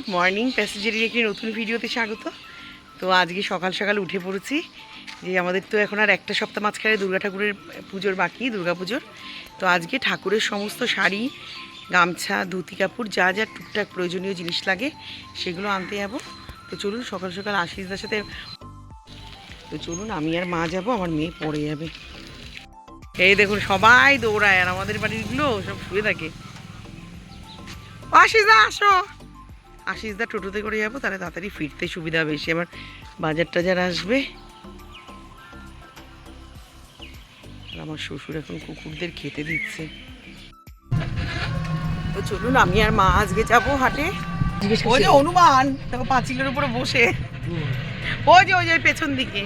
Good morning প্যাসেঞ্জারের একটি নতুন ভিডিওতে স্বাগত। তো আজকে সকাল সকাল উঠে পড়েছি, যে আমাদের তো এখন আর একটা সপ্তাহ মাঝখানে দুর্গা ঠাকুরের পুজোর বাকি, দুর্গা পুজোর। তো আজকে ঠাকুরের সমস্ত শাড়ি, গামছা, ধুতি, কাপড়, যা যা টুকটাক প্রয়োজনীয় জিনিস লাগে, সেগুলো আনতে যাব। তো চলুন সকাল সকাল আশিসদার সাথে তো চলুন, আমি আর মা যাব, আমার মেয়ে পড়ে যাবে। এই দেখুন, সবাই দৌড়ায়, আর আমাদের বাড়িরগুলো সব শুয়ে থাকে। আশিসদা আসো। আশিসদা টোটোতে করে যাব তাহলে তাড়াতাড়ি ফিরতে সুবিধা বেশি আমার বাজার টাজার আসবে। আমার শ্বশুর এখন কুকুরদের খেতে দিচ্ছে। তো চলুন আমি আর মা আজকে যাব হাটে। ওই যে অনুমান দেখো পাঁচিলের উপরে বসে। ওই যে ওই যে পেছন দিকে।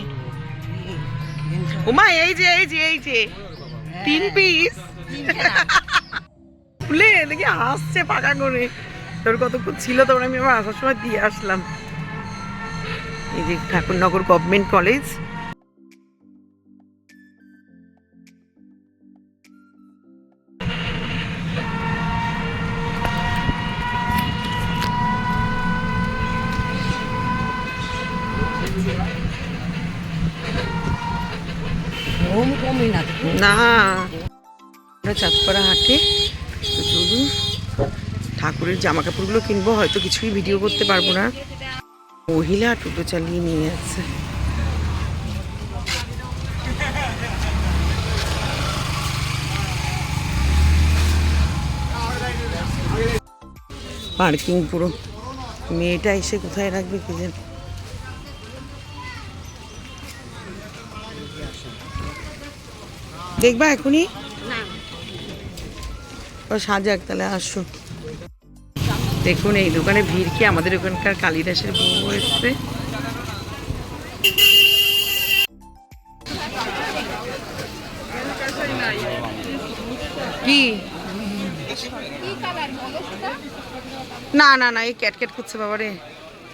উমা এই যে এই যে এই যে তিন পিস খুলে দেখি হাসছে পাকা করে। তোর কতক্ষণ ছিল তোর আমি আবার আসার সময় দিয়ে আসলাম। এই যে ঠাকুরনগর গভর্নমেন্ট কলেজ। না। আমরা চাঁদপাড়া হাটে। চলুন ঠাকুরের জামা কাপড়গুলো কিনবো হয়তো কিছুই ভিডিও করতে পারব না। মহিলা টোটো চালিয়ে নিয়ে যাচ্ছে। পার্কিং পুরো। মেয়েটা এসে কোথায় রাখবে কে জানে? দেখবা এখনই? সাজাক তাহলে আসো। দেখুন, এই দোকানে ভিড় কি? আমাদের ওখানকার কালিদাসের বউ এসছে। কি? না না না, এই ক্যাট ক্যাট করছে বাবা রে।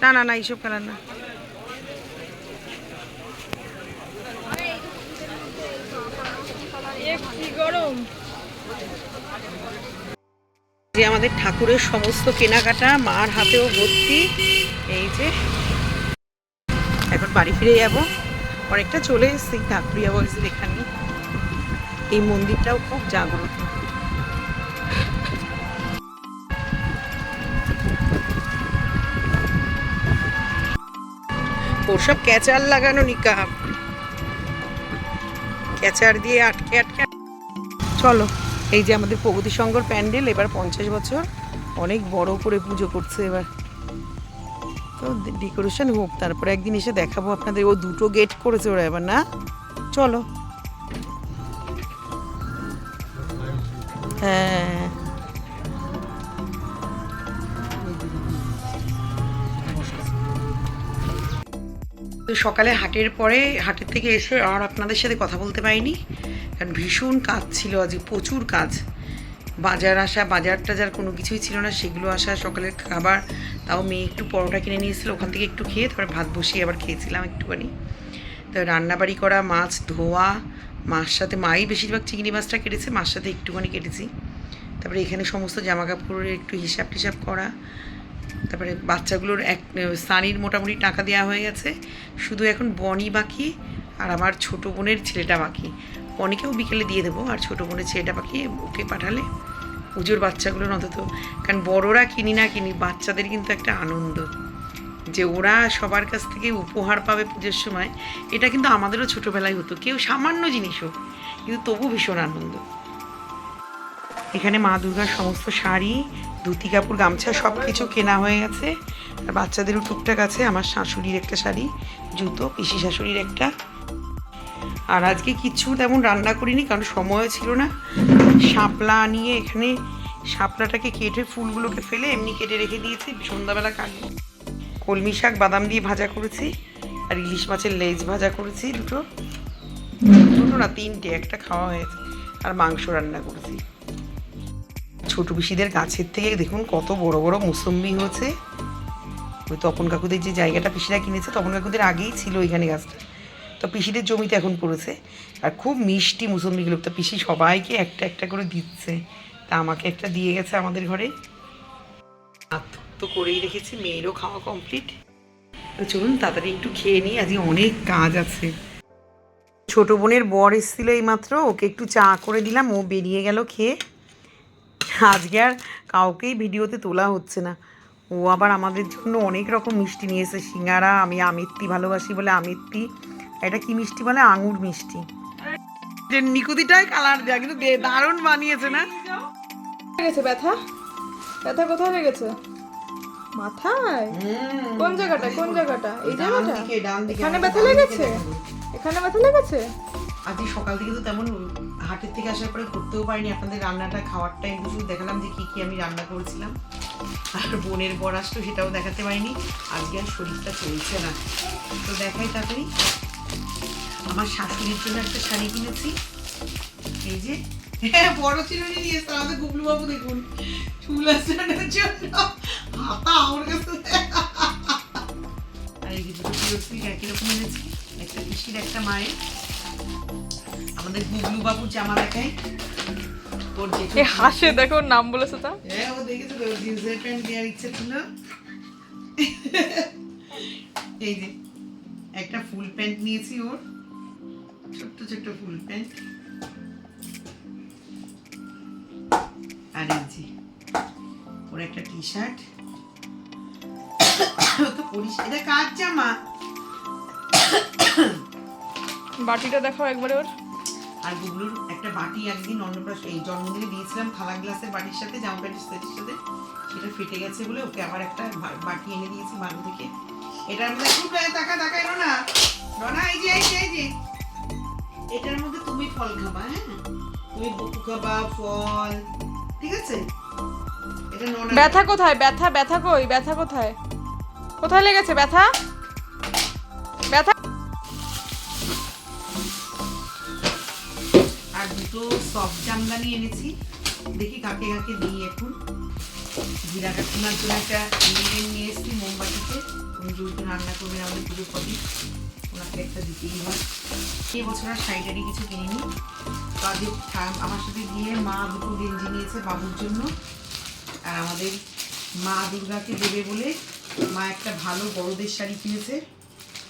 না না না, এইসব কালার না। যে আমাদের ঠাকুরের সমস্ত কেনাকাটা, মার হাতেও ভর্তি। এই যে, এখন বাড়ি ফিরে যাব। অনেকটা চলে এসেছি, ঠাকুরিয়া বয়সের এখানে। এই মন্দিরটাও খুব জাগ্রত। ওর সব ক্যাচার লাগানো নিকাপ ক্যাচার দিয়ে আটকে আটকে চলো। এই যে আমাদের প্রগতি সংঘর প্যান্ডেল, এবার পঞ্চাশ বছর। অনেক বড় করে পুজো করছে এবার। তো ডেকোরেশন হোক, তারপরে একদিন এসে দেখাবো আপনাদের। ও দুটো গেট করেছে ওরা এবার, না? চলো। হ্যাঁ। তো সকালে হাটের পরে, হাটের থেকে এসে আর আপনাদের সাথে কথা বলতে পারিনি। কারণ ভীষণ কাজ ছিল, আজকে প্রচুর কাজ। বাজার আসা, বাজার টাজার কোনো কিছুই ছিল না, সেগুলো আসা, সকালের খাবার, তাও মেয়ে একটু পরোটা কিনে নিয়েছিল ওখান থেকে একটু খেয়ে তারপরে ভাত বসিয়ে আবার খেয়েছিলাম একটুখানি। তো রান্নাবাড়ি করা, মাছ ধোয়া, মার সাথে, মাই বেশিরভাগ চিংড়ি মাছটা কেটেছে, মার সাথে একটুখানি কেটেছি। তারপরে এখানে সমস্ত জামা কাপড়ের একটু হিসাব টিসাব করা, তারপরে বাচ্চাগুলোর এক, সানির মোটামুটি টাকা দেওয়া হয়ে গেছে, শুধু এখন বনি বাকি আর আমার ছোটো বোনের ছেলেটা বাকি। বনিকেও বিকেলে দিয়ে দেবো, আর ছোটো বোনের ছেলেটা বাকি ওকে পাঠালে। পুজোর বাচ্চাগুলোর অন্তত। কারণ বড়রা কিনি না কিনি, বাচ্চাদের কিন্তু একটা আনন্দ। যে ওরা সবার কাছ থেকে উপহার পাবে পুজোর সময়, এটা কিন্তু আমাদেরও ছোটোবেলায় হতো। কেউ সামান্য জিনিস হোক, কিন্তু তবু ভীষণ আনন্দ। এখানে মা দুর্গার সমস্ত শাড়ি, ধুতি, কাপড়, গামছা সব কিছু কেনা হয়ে গেছে। আর বাচ্চাদেরও টুকটাক আছে। আমার শাশুড়ির একটা শাড়ি, জুতো, পিসি শাশুড়ির একটা। আর আজকে কিচ্ছু তেমন রান্না করিনি, কারণ সময় ছিল না। শাপলা নিয়ে এখানে শাপলাটাকে কেটে ফুলগুলোকে ফেলে এমনি কেটে রেখে দিয়েছি। সন্ধ্যাবেলা কাটবো কলমি শাক, বাদাম দিয়ে ভাজা করেছি আর ইলিশ মাছের লেজ ভাজা করেছি দুটো। দুটো না, তিনটে, একটা খাওয়া হয়েছে আর মাংস রান্না করেছি। ছোট পিসিদের গাছের থেকে দেখুন কত বড় বড় মুসম্বি হয়েছে। ওই তপন কাকুদের যে জায়গাটা পিসিরা কিনেছে, তপন কাকুদের আগেই ছিল ওইখানে গাছটা। তো পিসিদের জমিতে এখন পড়েছে। আর খুব মিষ্টি মুসম্বিগুলো তো পিসি সবাইকে একটা একটা করে দিচ্ছে। তা আমাকে একটা দিয়ে গেছে আমাদের ঘরে। তো করেই রেখেছি, মেয়েরও খাওয়া কমপ্লিট তো চলুন তাড়াতাড়ি একটু খেয়ে নিই, আজকে অনেক কাজ আছে। ছোট বোনের বর এসেছিল এই মাত্র ওকে একটু চা করে দিলাম, ও বেরিয়ে গেল খেয়ে। আজকে আর কাউকেই ভিডিওতে তোলা হচ্ছে না। ও আবার আমাদের জন্য অনেক রকম মিষ্টি নিয়ে এসে সিঙ্গারা, আমি আমিত্তি ভালোবাসি বলে আমিত্তি। এটা কি মিষ্টি বলে? আঙুর মিষ্টি। যে নিকুতিটাই কালার দেয় কিন্তু দারুণ বানিয়েছে না? লেগেছে ব্যথা? ব্যথা কোথায় লেগেছে? মাথায়? কোন জায়গাটা? কোন জায়গাটা? এই জায়গাটা? এখানে ব্যথা লেগেছে? এখানে ব্যথা লেগেছে? আজকে সকাল থেকে তো তেমন হাটের থেকে আসার পরে করতেও পারিনি। আপনাদের রান্নাটা খাওয়ার টাইম শুধু দেখালাম যে কি কি আমি রান্না করেছিলাম। আর বোনের বর আসলো সেটাও দেখাতে পারিনি। আজকে আর শরীরটা চলছে না। তো দেখাই তাড়াতাড়ি। আমার শাশুড়ির জন্য একটা শাড়ি কিনেছি। এই যে হ্যাঁ বড় চিরুনি নিয়ে এসছে আমাদের গুবলু বাবু দেখুন চুল আসানোর জন্য। হাতা আমার কাছে। আর এই দুটো চিরস্ত্রী একই রকম এনেছি একটা পিসির একটা মায়ের। আমাদের গুবলু বাবুর জামা দেখায় হাসে দেখো নাম বলেছে তা। হ্যাঁ ও দেখেছ তো জিন্সের প্যান্ট দেওয়ার ইচ্ছে ছিল। এই যে একটা ফুল প্যান্ট নিয়েছি ওর। ছোট্ট ছোট্ট ফুল প্যান্ট আর এই যে ওর একটা টি শার্ট তো পরিস এটা কার জামা? বাটিটা দেখাও একবারে ওর। আর গুগলুর একটা বাটি একদিন অন্নপ্রাশন এই জন্মদিনে দিয়েছিলাম থালা গ্লাসের বাটির সাথে জামা প্যান্টের সেটের সাথে। সেটা ফেটে গেছে বলে ওকে আবার একটা বাটি এনে দিয়েছি মালু থেকে। এটার মধ্যে টাকা টাকা এলো না। এটার মধ্যে তুমি ফল খাবা হ্যাঁ? তুমি বুকু খাবা ফল ঠিক আছে? এটা ননা ব্যথা কোথায়? ব্যথা ব্যথা কই? ব্যথা কোথায়? কোথায় লেগেছে ব্যথা? ব্যথা আর দুটো সফট জামদানি এনেছি। দেখি কাকে কাকে দিই এখন। জিরা কাকিমার জন্য একটা নিয়ে এসেছি মোমবাতিতে। রান্না করবেন আমাদের পুজো কদিন একটা দিতেই হয়। এই বছর আর শাড়িটারি কিছু কিনিনি। আজকে আমার সাথে গিয়ে মা দুটো গেঞ্জি নিয়েছে বাবুর জন্য। আর আমাদের মা দুর্গাকে দেবে বলে মা একটা ভালো বড়দের শাড়ি কিনেছে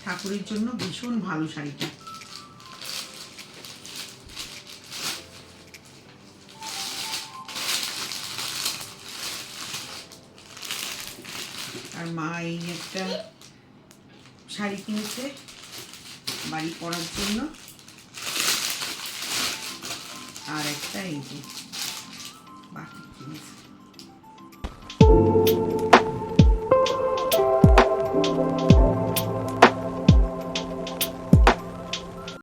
ঠাকুরের জন্য, ভীষণ ভালো শাড়িটা। আর মা এই একটা শাড়ি কিনেছে। বাড়ি পড়ার জন্য। আর একটা এই যে বাকি কিনেছে